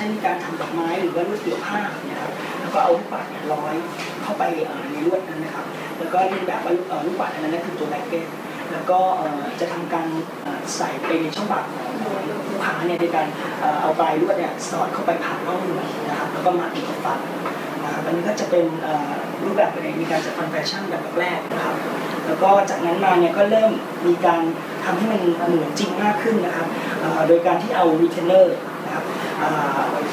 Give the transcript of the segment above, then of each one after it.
ช้ในการทำดอกไม้หรือว่าลวดเกี่ยวผ้าเนี่ยครับแล้วก็เอาลูกปัดเนี่ยร้อยเข้าไปในลวดนั้นนะครับ แล้วก็เรียนแบบว่าลูกปัดอันนั้นนะคือตัวแบกเก็ตแล้วก็จะทำการใส่ไปในช่องปากของลูกค้าเนี่ยในการเอาปลายลวดเนี่ยสอดเข้าไปผ่านร่องรูนะครับแล้วก็มัดติดกับฟันนะครับอันนี้ก็จะเป็นรูปแบบในการจัดฟันแฟชั่นแบบแรกนะครับแล้วก็จากนั้นมาเนี่ยก็เริ่มมีการทำให้มันเหมือนจริงมากขึ้นนะครับโดยการที่เอารีเทนเนอร์นะครับ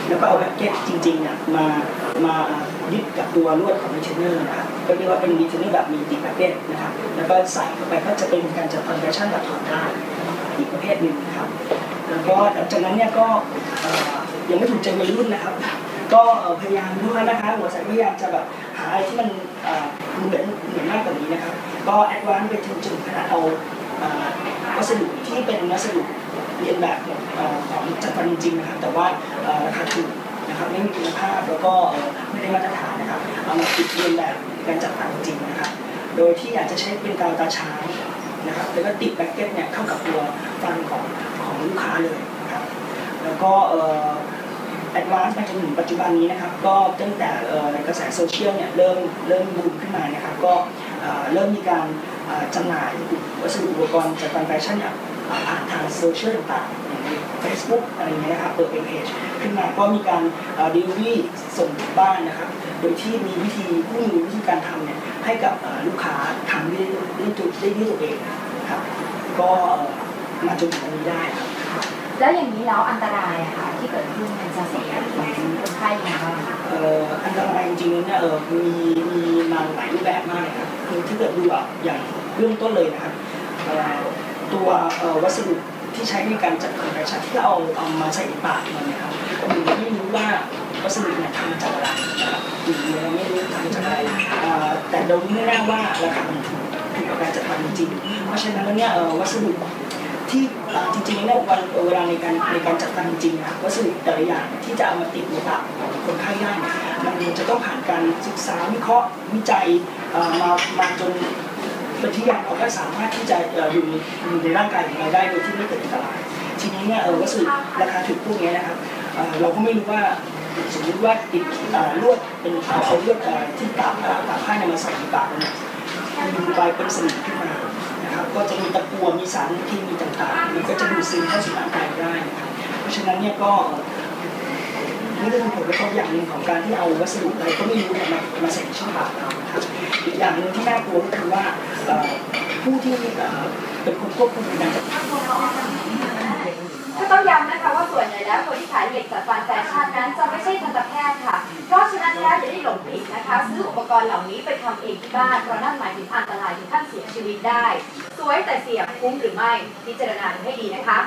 แล้วก็เอาแบ็กเก็ตจริงๆเนี่ยมามายึดกับตัวลวดของรีเทนเนอร์นะครับก็เรียกว่าเป็นรีเทนเนอร์แบบมีติดแบ็กเก็ตนะครับแล้วก็ใส่เข้าไปก็จะเป็นการจัดฟันแฟชั่นแบบถอดได้อีกประเภทหนึ่งนะครับแล้วก็หลังจากนั้นเนี่ยก็ยังไม่ถูกใจวัยรุ่นนะครับ ก็พยายามด้วยนะคะหัวใสายพยายามจะแบบหาอะไรที่มันเหมือนเหมือนมากกว่านี้นะครับ ก็แอดวานซ์ไปถึงจุดขนาดเอา วัสดุที่เป็นวัสดุเรียนแบบของจัดฟันจริงๆนะครับแต่ว่าราคาถูกนะครับไม่มีคุณภาพแล้วก็ไม่ได้มาตรฐานนะครับเอามาติดเรียนแบบการจัดฟันจริงนะครับโดยที่อาจจะใช้เป็นกาวตาช้างนะครับแล้วก็ติดแบ็กเก็ตเนี่ยเข้ากับตัวฟันของของลูกค้าเลยนะครับแล้วก็แอดวานซ์มาจนถึงปัจจุบันนี้นะครับก็ตั้งแต่กระแสโซเชียลเนี่ยเริ่มเริ่มบูมขึ้นมานะครับก็เริ่มมีการ จำหน่ายวัสดุอุปกรณ์จากการแฟชั่นเนี่ยเอ่อผ่านทางโซเชียลต่างๆอย่างใน Facebook อะไรอย่างเงี้ยนะครับเปิดเป็นเพจขึ้นมาก็มีการดิววี่ส่งถึงบ้านนะครับ โดยที่มีวิธีผู้มีวิธีการทำเนี่ยให้กับเอ่อลูกค้าทำได้ด้วยตัวได้ด้วยตัวเองนะครับก็เอ่อมาจนถึงวันนี้ได้ครับแล้วอย่างนี้แล้วอันตรายอะค่ะที่เกิดขึ้นมันจะเสียคนไข้ยังไงบ้างคะเอ่ออันตรายจริงๆเนี่ยเออมีมีมาหลายรูปแบบมากเลยครับคือถ้าเกิดดูอะอย่าง เบื้องต้นเลยนะครับตัววัสดุที่ใช้ในการจัดคอนแฟคชั่นที่เราเอาเอามาใส่ปากมันเนี่ยครับคือไม่รู้ว่าวัสดุเนี่ยทำจากอะไรนะครับคือเราไม่รู้ทำจากอะไรแต่เรารู้แน่ๆว่าราคามันถูกถูกกว่าการจัดทำจริงเพราะฉะนั้นแล้วเนี่ยวัสดุที่จริงๆเนี่ยวันเวลาในการในการจัดฟันจริงนะวัสดุแต่ละอย่างที่จะเอามาติดในปากของคนไข้ได้เนี่ยมันจะต้องผ่านการศึกษาวิเคราะห์วิจัยเอ่อมามาจน เป็นที่ยาเราก็สามารถที่จะอยู่ในอยู่ในร่างกายของเราได้โดยที่ไม่เกิดอันตรายทีนี้เนี่ยเออวัสดุราคาถูกพวกนี้นะครับเราก็ไม่รู้ว่าสมมติว่าติดลวดเป็นเอาเลวดเอ่อที่ปากเอ่อปากผ้าเนี่ยมาใส่ในปากเนี่ยดูไปเป็นสนิมขึ้นมานะครับก็จะมีตะกัวมีสารเคมีต่างๆมันก็จะดูดซึมเข้าสู่ร่างกายได้นะครับเพราะฉะนั้นเนี่ยก็ นี่ก็คือผลกระทบอย่างหนึ่งของการที่เอาวัสดุอะไรก็ไม่รู้เนี่ยมามาใส่ในช่องปากเรานะครับอีกอย่างหนึ่งที่น่ากลัวก็คือว่าผู้ที่เป็นคนควบคุมการจัดก็ต้องย้ำนะคะว่าส่วนใหญ่แล้วคนที่ขายเหล็กจัดฟันแฟชั่นนั้นจะไม่ใช่ทันตแพทย์ค่ะ เพราะฉะนั้นแล้วอย่าได้หลงผิดนะคะ ซื้ออุปกรณ์เหล่านี้ไปทำเองที่บ้านเพราะนั่นหมายถึงอันตรายถึงขั้นเสียชีวิตได้ สวยแต่เสี่ยงคุ้มหรือไม่พิจารณาดูให้ดีนะคะ